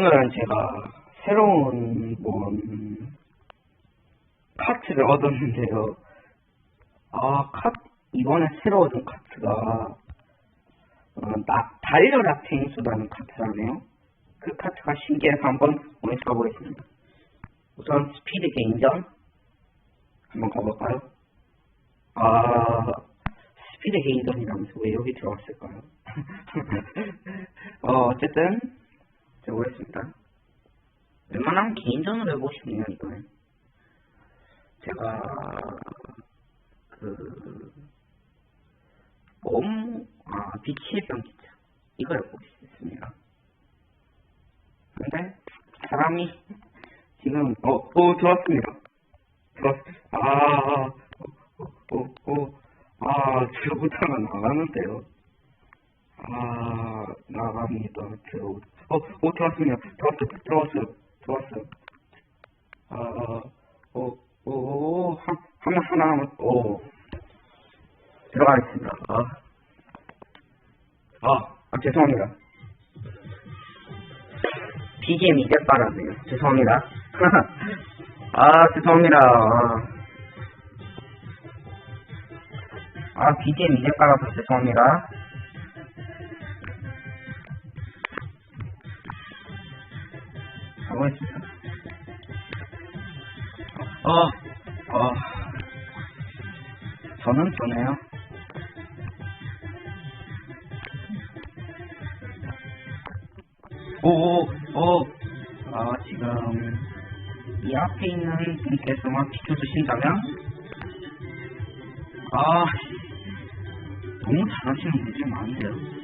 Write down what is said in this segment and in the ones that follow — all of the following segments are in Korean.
오늘은 제가 새로운 뭔 카트를 얻었는데요. 아, 카 이번에 새로 얻은 카트가 어, 나, 달려라 탱수라는 카트라네요. 그 카트가 신기해서 한번 오늘 가보겠습니다. 우선 스피드 개인전 한번 가볼까요? 아, 스피드 개인전이라면서 왜 여기 들어왔을까요? 어, 어쨌든 제가 보겠습니다. 웬만하면 개인전으로 해보고 싶네요, 이거는. 제가, 그, 몸, 아, 빛의 병기자. 이걸 해보고 싶습니다. 근데, 사람이, 지금, 어, 어, 들어왔습니다. 들어왔, 아, 어, 어, 어, 아, 저부터는 나가는데요. 아, 나갑니다. 들어, 어, 어, 들어왔습니다. 들어왔어, 들어왔어요. 들어왔어요. 아, 어, 오, 오, 한, 하나, 하나, 오. 들어가겠습니다. 아, 아, 아 죄송합니다. BGM 이제 빨았네요. 죄송합니다. 아, 죄송합니다. 아, BGM 이제 빨아서 죄송합니다. 가보겠습니다. 어, 어, 저는 좋네요. 오, 오, 오, 아, 지금, 이 앞에 있는 분께서만 비켜주신다면, 아, 너무 잘하시는 분들이 많은데요.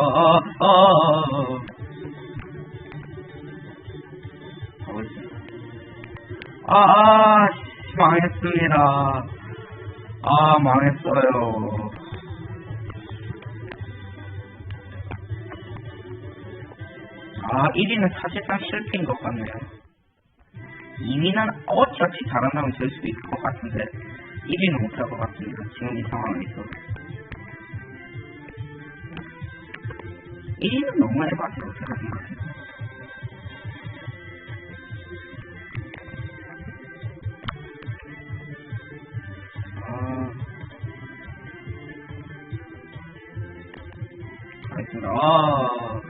어. 아, 아, 씨, 망했습니다. 아, 망했어요. 아, 1위는 사실상 실패인 것 같네요. 2위는 어찌어찌 잘한다면 될 수도 있을 것 같은데, 1위는 못할 것 같습니다. 지금 이 상황에서. 1위는 너무 해봤어요, 제가 생각해도. 아, 알겠습니다. 아,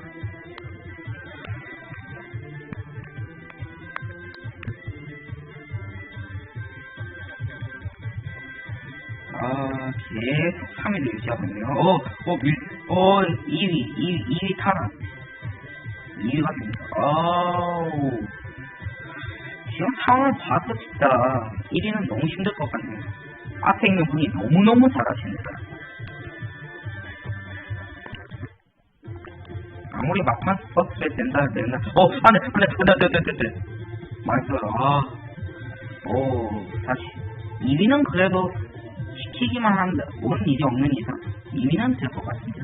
아, 계속 3위를 유지하고 있네요. 어, 어, 밀, 어, 2위, 2위, 2위 타라. 2위가 됩니다. 아우. 지금 상황을 봐서 진짜 1위는 너무 힘들 것 같네요. 앞에 있는 분이 너무너무 잘하십니다. 아무리 막판 썼을 된다, 된다. 어, 안 돼, 안 돼, 안 돼, 안 돼, 안 돼. 맛있어요. 아, 오, 다시. 2위는 그래도 시키기만 한다. 온 일이 없는 이상 2위는 될 것 같습니다.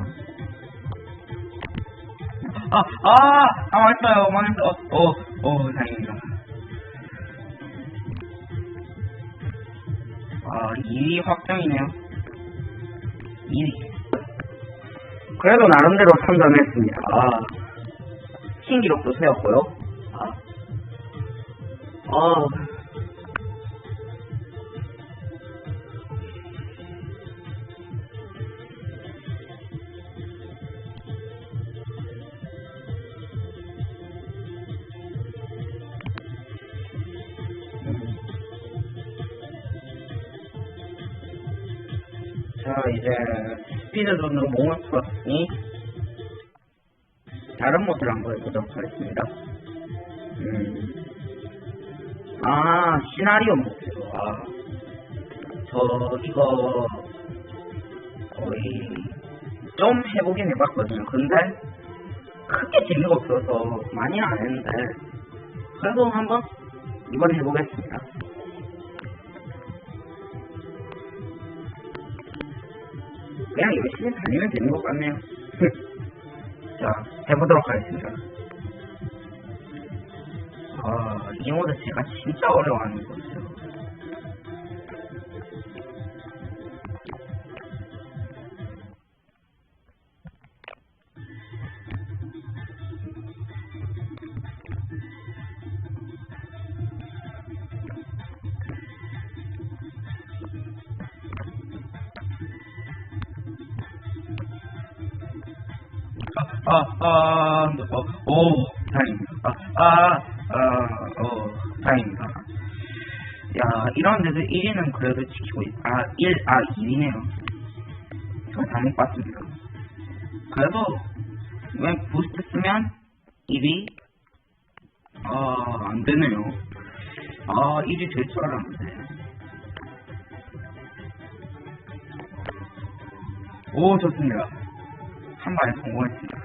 아, 아, 아, 맛있어요. 맛있어. 어, 어, 어, 다행입니다. 아, 2위 확정이네요. 2위. 그래도 나름대로 선점했습니다. 아, 신기록도 세웠고요. 아, 아, 이제 스피드 존으로 몸을 풀었으니 다른 모드를 한번 해보도록 하겠습니다. 음. 아, 시나리오 모드. 아, 저 이거 거의 좀 해보긴 해봤거든요. 근데 크게 재미가 없어서 많이는 안 했는데 그래도 한번 이번에 해보겠습니다. 그냥 열심히 달리면 되는 것 같네요. 자, 해보도록 하겠습니다. 아, 이 모드 제가 아, 아, 어, 오, 다행입니다. 아, 아, 아, 어, 다행입니다. 야, 이런 데서 1위는 그래도 지키고 있, 아, 1, 아, 2위네요. 저 잘못 봤습니다. 그래도, 왜 부스트 쓰면 1위? 아, 안 되네요. 아, 1위 될 줄 알았는데. 오, 좋습니다. 한 발에 성공했습니다.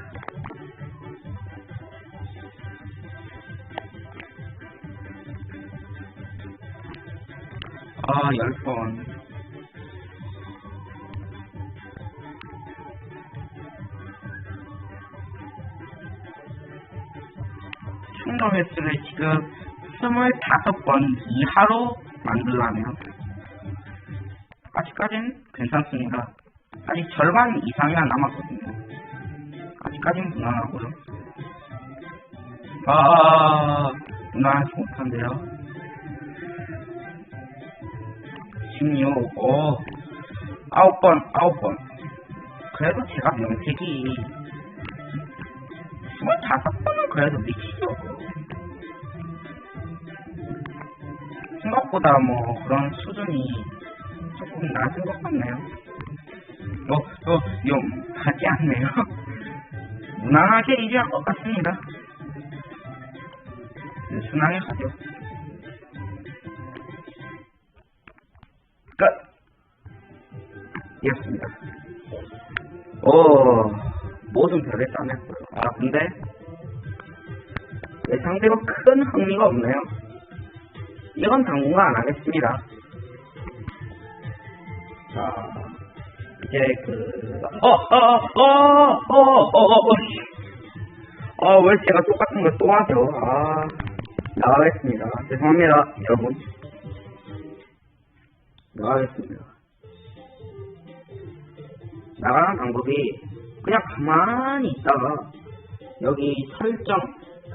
아, 열 번. 충돌 횟수를 지금 25번 이하로 만들라면 아직까진 괜찮습니다. 아직 절반 이상이나 남았거든요. 아직까진 무난하고요. 아, 무난하지 못한데요. 16, 오, 아홉 번, 아홉 번. 그래도 제가 명색이 25번은 그래도 미치죠. 생각보다 뭐 그런 수준이 조금 낮은 것 같네요. 어, 어, 좀 하지 않네요. 무난하게 일할 것 같습니다. 네, 순하게 가죠. 끝! 이었습니다. 오, 모든 별에 따냈고요. 아, 근데, 예상대로 큰 흥미가 없네요. 이건 당분간 안 하겠습니다. 자, 이제 그, 어, 어, 어, 어, 어, 어, 어, 어, 왜 제가 똑같은 걸 또 하죠? 아, 나가겠습니다. 죄송합니다, 여러분. 나가겠습니다. 나가는 방법이 그냥 가만히 있다가 여기 설정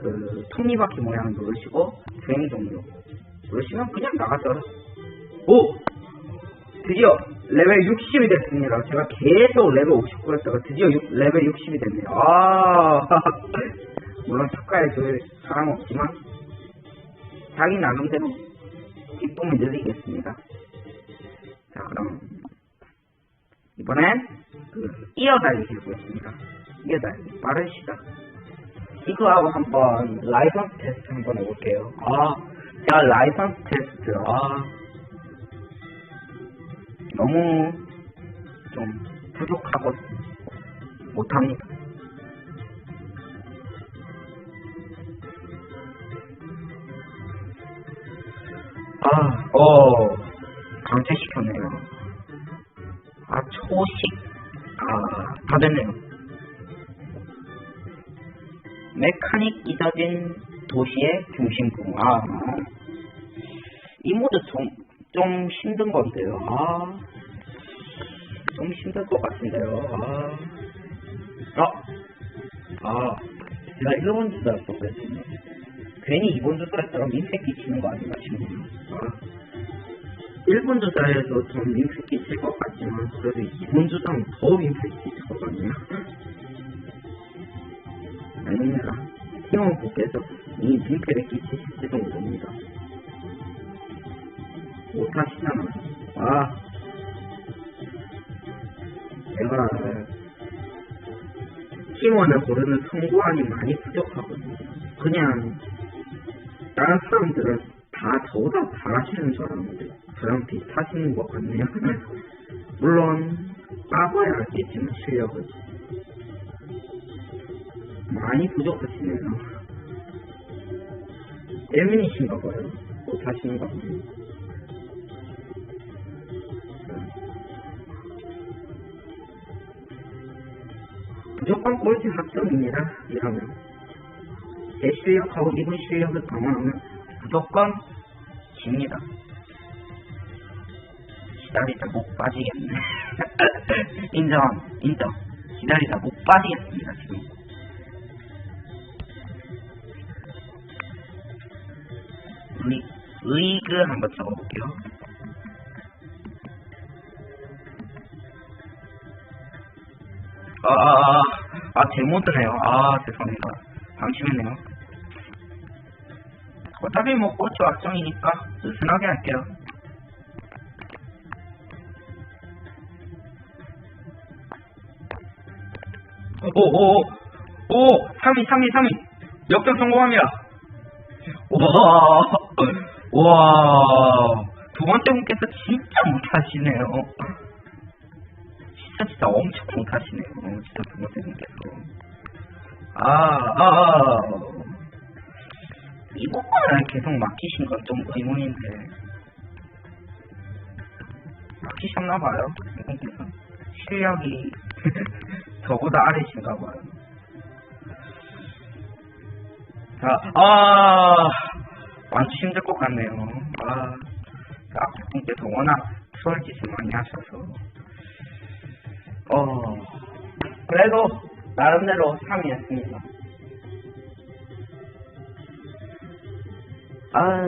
그 톱니바퀴 모양 누르시고 주행 종료 누르시면 그냥 나가죠. 오! 드디어 레벨 60이 됐습니다. 제가 계속 레벨 59였다가 드디어 6, 레벨 60이 됐네요. 아, 물론 착가에 줄 사람 없지만 자기 나름대로 기쁨을 늘리겠습니다. 자, 그럼 이번엔 그 이어달리기 해보겠습니다. 이어달리기 빠른 시작. 이거하고 한번 라이선스 테스트 한번 해볼게요. 아, 제가 라이선스 테스트, 아, 너무 좀 부족하고 못합니다. 아, 어, 강퇴시켰네요. 아, 초식. 아, 다 됐네요. 메카닉 잊어진 도시의 중심부. 아, 이 모드 좀, 좀 힘든 건데요. 아, 좀 힘들 것 같은데요. 아, 아, 아, 제가 1번 주사 썼거든요. 괜히 2번 주사했다가 민폐 끼치는 거 아닌가 싶네요. 아. 1번 주사에서 좀 민폐 끼칠 것 같지만, 그래도 2번 주사는 더 민폐 끼칠 것 같네요. 아닙니다. 팀원분께서 이 민폐를 끼치실 정도입니다. 못하시잖아. 아, 제가 팀원을 고르는 성구안이 많이 부족하거든요. 그냥 다른 사람들은 다 저보다 잘하시는 줄 알았는데 저랑 비슷하시는 것 같네요. 물론 까봐야 알겠지만 실력을 많이 부족하시네요. 예민이신가 봐요. 못하시는가 봐요. 무조건 꼴찌 학점입니다. 이러면 제 실력하고 이분 실력을 감안하면 무조건 집니다. 기다리다 못 빠지겠네. 인정, 인정. 기다리다 못 빠지겠습니다, 지금. 리, 리그 한번 적어볼게요. 아, 아, 아, 제모드네요. 아, 죄송합니다. 방심했네요. 어차피 뭐, 고추 확정이니까, 느슨하게 할게요. 오, 오, 오, 오, 3위, 3위, 3위. 역전 성공합니다. 와, 와, 두 번째 분께서 진짜 못하시네요. 진짜 진짜 엄청 못하시네요. 진짜 두 번째 분께서. 아, 아, 아. 이번만 계속 막히신 건 좀 의문인데. 이분께서. 실력이 저보다 아래신가 봐요. 자, 아, 완전 힘들 것 같네요. 아, 아쿠분께서 워낙 수월 짓을 많이 하셔서. 어, 그래도 나름대로 3위였습니다. 아,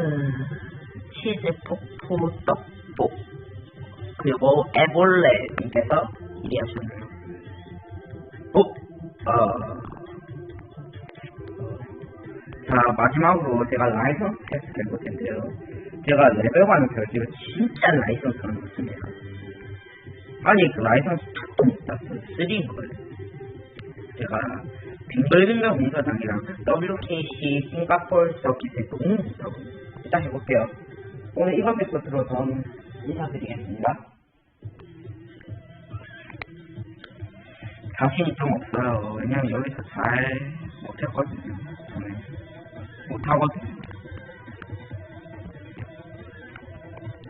치즈 폭포 떡볶 그리고 애벌레님께서 1위 하셨네요. 어? 어, 자, 마지막으로 제가 라이선스 테스트 해볼 텐데요. 제가 레벨과는 별개로 진짜 라이선스를 놓습니다. 아니, 그 라이선스 2도 못 땄어요. 3인 거예요. 제가 빙글빙글 공사장이랑 WKC 싱가폴 서킷에 너무 못하고 일단 해볼게요. 오늘 이것 뵙고 들어 저는 인사드리겠습니다. 자신이 좀 없어요. 왜냐면 여기서 잘 못했거든요. 저는 못하거든요.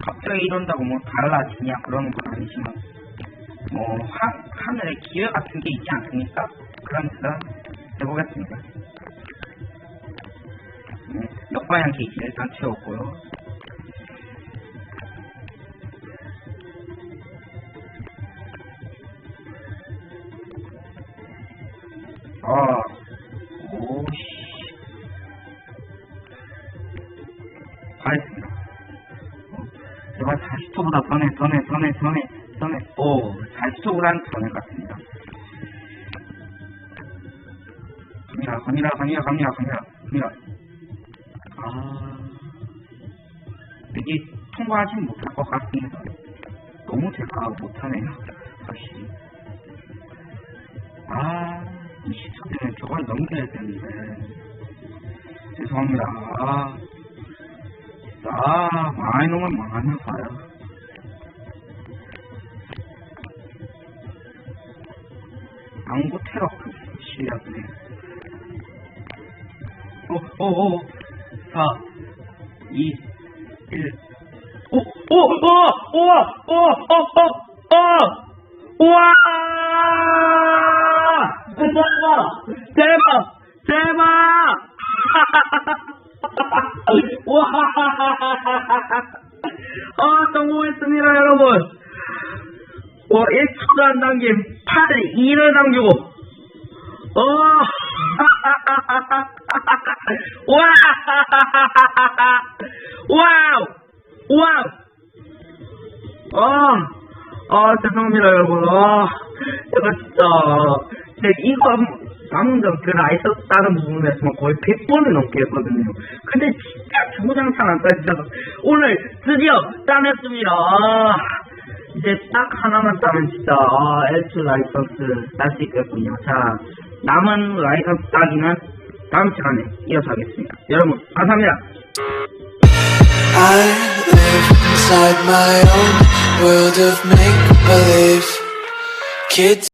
갑자기 이런다고 뭐 달라지냐 그러는 건 아니지만 뭐 하, 하늘에 기회 같은 게 있지 않습니까? 그러니까 해보겠습니다. 네, 역방향 게이지 일단 채웠고요. 40초보다 전에, 전에, 전에, 전에, 전에, 오, 40초보다는 전에 같습니다. 갑니다, 갑니다, 갑니다, 갑니다, 갑니다, 갑니다. 아, 여기 통과하지 못할 것 같습니다. 너무 제가 못하네요, 사실. 아, 20초 때문에 저걸 넘겨야 되는데. 죄송합니다. 아, 아, 많이 넘으면 망하나 봐요. 안구 테러크 실력이네. 오, 오, 오, 4, 2, 1. 오, 오, 오, 우와, 오, 오, 오, 오, 우와! 대박! 대박! 대박! 와! 아, 성공했습니다, 여러분! 와, 1초도 안 8을 2를 남기고, 어! 와! 와우! 와우! 아, 아, 죄송합니다, 여러분. 아, 제가 진짜, 제 이거 방금 그 라이선스 다른 부분에서만 거의 100번을 넘게 했거든요. 근데 진짜 주구장창 안 따지셔서 오늘 드디어 따냈습니다. 아, 이제 딱 하나만 따면 진짜, 아, L2 라이선스 딸 수 있겠군요. 자, 남은 라이선스 따기는 다음 시간에 이어서 하겠습니다. 여러분, 감사합니다. I live inside my own world of make believe. Kids